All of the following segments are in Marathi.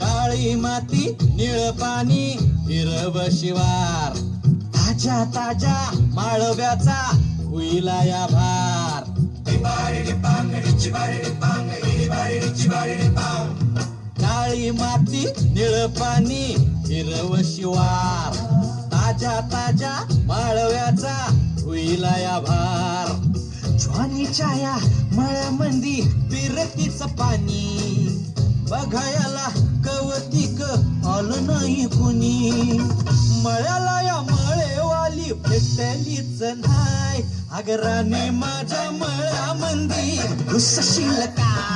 काळी माती निळ पाणी हिरव शिवार. ताजा ताजा माळव्याचा हुईला या भार. काळी माती निळ पाणी हिरव शिवार. ताजा ताजा माळव्याचा हुईला या भार. ज्वानीच्या या मळ्यामंदी बिरतीच पाणी. बघायला कवतिक आलं नाही कुणी. मळ्याला या मळेवाली भेटलीच नाही. अगराने माझ्या मळ्यामंदी घुसशील काय?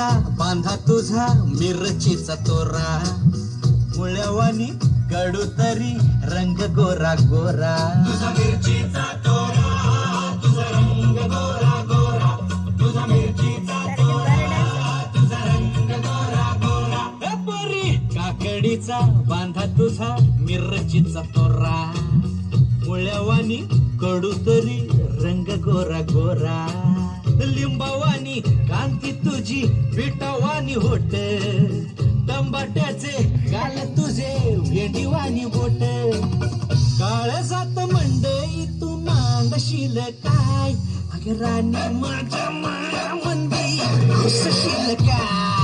काकडीचा बांधा तुझा मिरचीचा तोरा. मुळ्यावानी कडू तरी रंग गोरा गोरा. ए पोरी, काकडीचा बांधा तुझा मिरचीचा तोरा. मुळ्यावानी कडू तरी रंग गोरा गोरा. लिंबावानी कांती तुझी बिटावानी होट. तंबाट्याचे गाल तुझे भेंडीवानी बोट. काळ जात मंडई तू मांडशील काय? अग राणी माझ्या मंदी काय?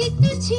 भाजी तुझी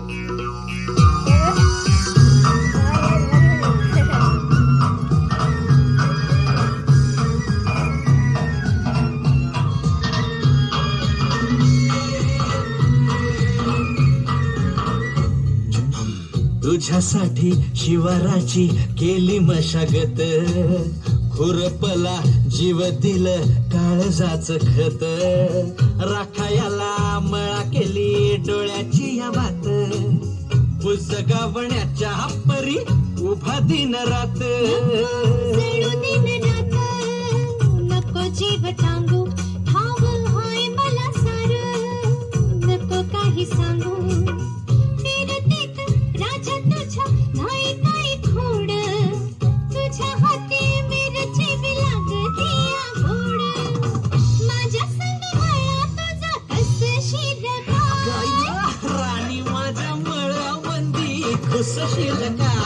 तुझ्यासाठी शिवाराची केली मशागत खुरपला जीव दिल काळजाच खत राखायाला मळा केली डोळ्याची या वात पुस्तकावण्याच्या परी उभा दिन रात नको जीवता मळ्यामंदी